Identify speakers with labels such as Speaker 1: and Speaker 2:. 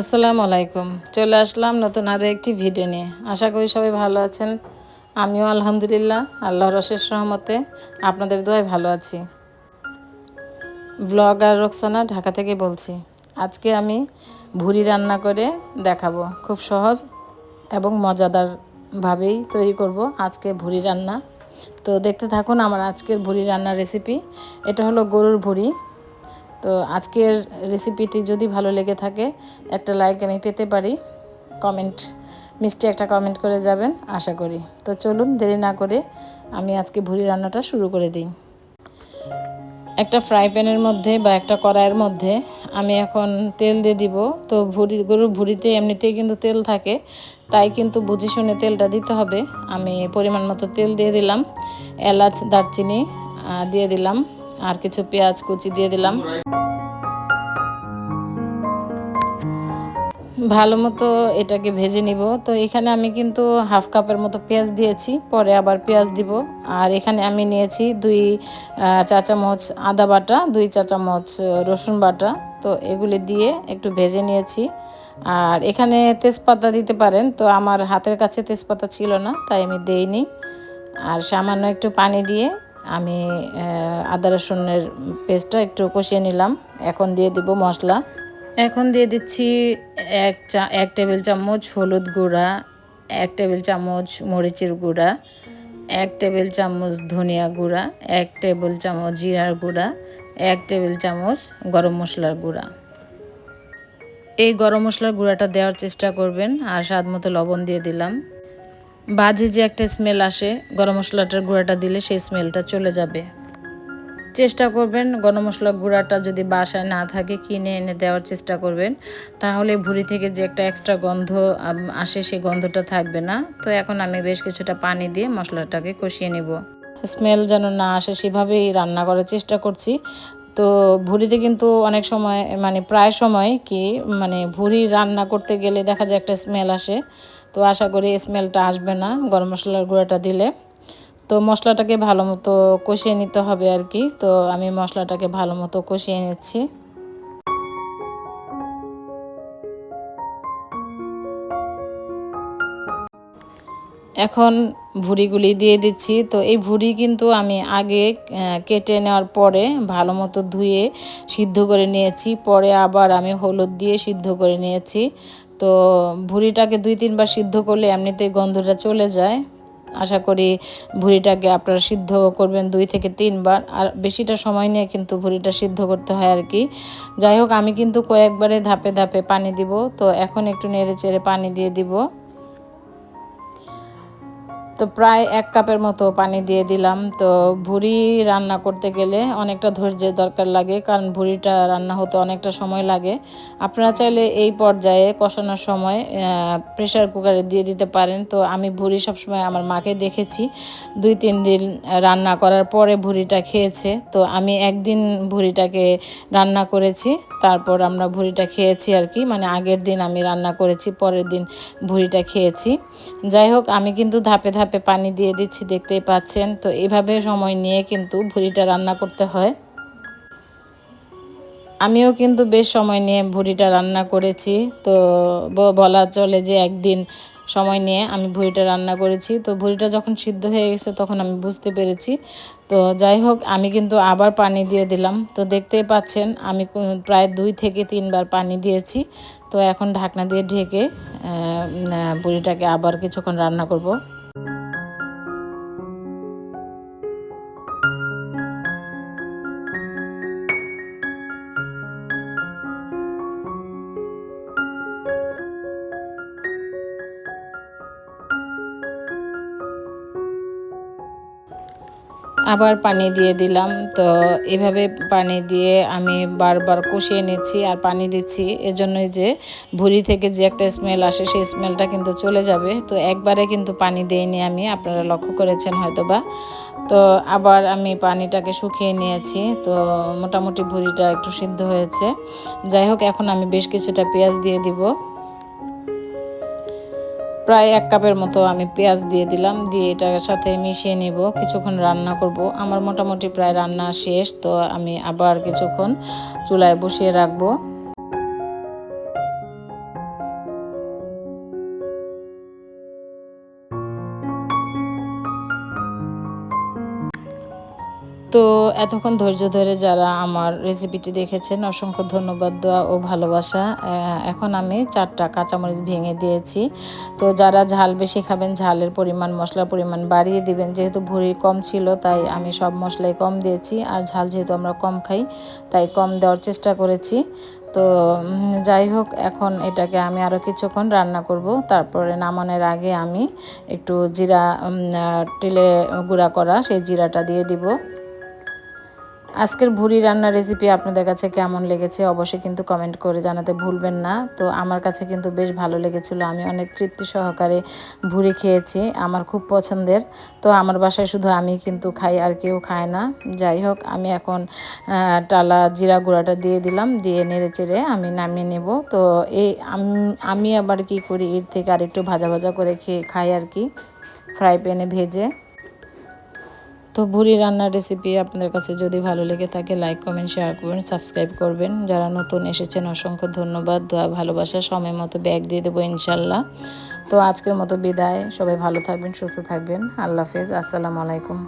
Speaker 1: আসসালামু আলাইকুম। চলে আসলাম নতুন আরও একটি ভিডিও নিয়ে। আশা করি সবাই ভালো আছেন। আমিও আলহামদুলিল্লাহ, আল্লাহর অশেষ রহমতে আপনাদের দোয়ায় ভালো আছি। ব্লগার রোকসানা ঢাকা থেকে বলছি। আজকে আমি ভুড়ি রান্না করে দেখাবো। খুব সহজ এবং মজাদারভাবেই তৈরি করব আজকে ভুড়ি রান্না। তো দেখতে থাকুন আমার আজকের ভুড়ি রান্নার রেসিপি এটা হলো গরুর ভুড়ি তো আজকের রেসিপিটি যদি ভালো লেগে থাকে, একটা লাইক আমি পেতে পারি। কমেন্ট মিষ্টি একটা কমেন্ট করে যাবেন, আশা করি। তো চলুন, দেরি না করে আমি আজকে ভুড়ি রান্নাটা শুরু করে দিই। একটা ফ্রাই প্যানের মধ্যে বা একটা কড়াইয়ের মধ্যে আমি এখন তেল দিয়ে দিব। তো ভুড়ি গরুর ভুড়িতে এমনিতেই কিন্তু তেল থাকে, তাই কিন্তু বুঝে শুনে তেলটা দিতে হবে। আমি পরিমাণ মতো তেল দিয়ে দিলাম, এলাচ, দারচিনি দিয়ে দিলাম। আর কিছু পেঁয়াজ কুচি দিয়ে দিলাম। ভালো মতো এটাকে ভেজে নিব। তো এখানে আমি কিন্তু হাফ কাপের মতো পেঁয়াজ দিয়েছি, পরে আবার পেঁয়াজ দিব। আর এখানে আমি নিয়েছি দুই চা চামচ আদা বাটা, দুই চা চামচ রসুন বাটা। তো এগুলি দিয়ে একটু ভেজে নিয়েছি। আর এখানে তেজপাতা দিতে পারেন, তো আমার হাতের কাছে তেজপাতা ছিল না, তাই আমি দেইনি। আর সামান্য একটু পানি দিয়ে আমি আদা রসুনের পেস্টটা একটু কষিয়ে নিলাম। এখন দিয়ে দিব মশলা। এখন দিয়ে দিচ্ছি এক চা, এক টেবিল চামচ হলুদ গুঁড়া, এক টেবিল চামচ মরিচের গুঁড়া, এক টেবিল চামচ ধনিয়া গুঁড়া, এক টেবিল চামচ জিরার গুঁড়া, এক টেবিল চামচ গরম মশলার গুঁড়া। এই গরম মশলার গুঁড়াটা দেওয়ার চেষ্টা করবেন আর স্বাদ মতো লবণ দিয়ে দিলাম। বাজে যে একটা স্মেল আসে, গরম মশলাটার গুঁড়াটা দিলে সেই স্মেলটা চলে যাবে। চেষ্টা করবেন গরম মশলা গুঁড়াটা যদি বাসায় না থাকে কিনে এনে দেওয়ার চেষ্টা করবেন। তাহলে ভুড়ি থেকে যে একটা এক্সট্রা গন্ধ আসে সেই গন্ধটা থাকবে না। তো এখন আমি বেশ কিছুটা পানি দিয়ে মশলাটাকে কষিয়ে নিব। স্মেল যেন না আসে সেভাবেই রান্না করার চেষ্টা করছি। তো ভুড়িতে কিন্তু অনেক সময় মানে প্রায় সময় কি মানে ভুড়ি রান্না করতে গেলে দেখা যায় একটা স্মেল আসে। তো আশা করি স্মেলটা আসবে না, গরম মশলার গুঁড়াটা দিলে। তো মশলাটাকে ভালো মতো কষিয়ে নিতে হবে আর কি। তো আমি মশলাটাকে ভালো মতো কষিয়ে নিচ্ছি। এখন ভুড়িগুলি দিয়ে দিচ্ছি। তো এই ভুড়ি কিন্তু আমি আগে কেটে নেওয়ার পরে ভালো মতো ধুয়ে সিদ্ধ করে নিয়েছি। পরে আবার আমি হলুদ দিয়ে সিদ্ধ করে নিয়েছি। তো ভুড়িটাকে দুই তিনবার সিদ্ধ করলে এমনিতেই গন্ধটা চলে যায়। আশা করি ভুড়িটাকে আপনারা সিদ্ধ করবেন দুই থেকে তিনবার। আর বেশিটা সময় নিয়ে কিন্তু ভুড়িটা সিদ্ধ করতে হয় আর কি। যাই হোক, আমি কিন্তু কয়েকবারে ধাপে ধাপে পানি দিব। তো এখন একটু নেড়ে চেড়ে পানি দিয়ে দিব। তো প্রায় এক কাপের মতো পানি দিয়ে দিলাম। তো ভুড়ি রান্না করতে গেলে অনেকটা ধৈর্যের দরকার লাগে, কারণ ভুড়িটা রান্না হতে অনেকটা সময় লাগে। আপনারা চাইলে এই পর্যায়ে কষানোর সময় প্রেশার কুকারে দিয়ে দিতে পারেন। তো আমি ভুড়ি সবসময় আমার মাকে দেখেছি। দুই, তিন দিন রান্না করার পরে ভুড়িটা খেয়েছে। তো আমি একদিন ভুড়িটাকে রান্না করেছি, তারপর আমরা ভুড়িটা খেয়েছি আর কি। মানে আগের দিন আমি রান্না করেছি, পরের দিন ভুড়িটা খেয়েছি। যাই হোক, আমি কিন্তু ধাপে ধাপে ধাপে পানি দিয়ে দিচ্ছি, দেখতেই পাচ্ছেন। তো এভাবে সময় নিয়ে কিন্তু ভুড়িটা রান্না করতে হয়। আমিও কিন্তু বেশ সময় নিয়ে ভুড়িটা রান্না করেছি। তো বলা চলে যে একদিন সময় নিয়ে আমি ভুড়িটা রান্না করেছি। তো ভুড়িটা যখন সিদ্ধ হয়ে গেছে তখন আমি বুঝতে পেরেছি। তো যাই হোক, আমি কিন্তু আবার পানি দিয়ে দিলাম। তো দেখতেই পাচ্ছেন, আমি প্রায় দুই থেকে তিনবার পানি দিয়েছি। তো এখন ঢাকনা দিয়ে ঢেকে বুড়িটাকে আবার কিছুক্ষণ রান্না করব। আবার পানি দিয়ে দিলাম। তো এভাবে পানি দিয়ে আমি বারবার কষিয়ে নিচ্ছি আর পানি দিচ্ছি। এজন্যই যে ভুড়ি থেকে যে একটা স্মেল আসে, সেই স্মেলটা কিন্তু চলে যাবে। তো একবারে কিন্তু পানি দিইনি আমি, আপনারা লক্ষ্য করেছেন হয়তো বা তো আবার আমি পানিটাকে শুকিয়ে নিয়েছি। তো মোটামুটি ভুড়িটা একটু সিদ্ধ হয়েছে। যাই হোক, এখন আমি বেশ কিছুটা পেঁয়াজ দিয়ে দিব। প্রায় এক কাপের মতো আমি পেঁয়াজ দিয়ে দিলাম, দিয়ে এটার সাথে মিশিয়ে নিব, কিছুক্ষণ রান্না করব। আমার মোটামুটি প্রায় রান্না শেষ, তো আমি আবার কিছুক্ষণ চুলায় বসিয়ে রাখব। তো এতক্ষণ ধৈর্য ধরে যারা আমার রেসিপিটি দেখেছেন, অসংখ্য ধন্যবাদ দেওয়া ও ভালোবাসা। এখন আমি চারটা কাঁচামরিচ ভেঙে দিয়েছি। তো যারা ঝাল বেশি খাবেন, ঝালের পরিমাণ, মশলার পরিমাণ বাড়িয়ে দিবেন। যেহেতু ভুঁড়ি কম ছিল, তাই আমি সব মশলাই কম দিয়েছি। আর ঝাল যেহেতু আমরা কম খাই, তাই কম দেওয়ার চেষ্টা করেছি। তো যাই হোক, এখন এটাকে আমি আরও কিছুক্ষণ রান্না করব। তারপরে নামানোর আগে আমি একটু জিরা টেলে গুঁড়া করা, সেই জিরাটা দিয়ে দিব। আজকের ভুড়ি রান্নার রেসিপি আপনাদের কাছে কেমন লেগেছে অবশ্যই কিন্তু কমেন্ট করে জানাতে ভুলবেন না। তো আমার কাছে কিন্তু বেশ ভালো লেগেছিল। আমি অনেক তৃপ্তি সহকারে ভুড়ি খেয়েছি, আমার খুব পছন্দের। তো আমার বাসায় শুধু আমি কিন্তু খাই আর কেউ খায় না। যাই হোক, আমি এখন টালা জিরা গুঁড়াটা দিয়ে দিলাম, দিয়ে নেড়ে চেড়ে আমি নামিয়ে নেব। তো এই আমি আবার কি করি, এর থেকে আরেকটু ভাজা ভাজা করে খেয়ে খাই আর কি। ফ্রাই প্যানে ভেজে তো ভুরি রান্নার রেসিপি আপনাদের কাছে যদি ভালো লেগে থাকে লাইক কমেন্ট শেয়ার করবেন সাবস্ক্রাইব করবেন। যারা নতুন এসেছেন, অসংখ্য ধন্যবাদ। দোয়া, ভালোবাসা, সময় মতো ব্যাগ দিয়ে দেবো ইনশাল্লাহ। তো আজকের মতো বিদায়। সবাই ভালো থাকবেন, সুস্থ থাকবেন। আল্লাহ হাফেজ। আসসালামু আলাইকুম।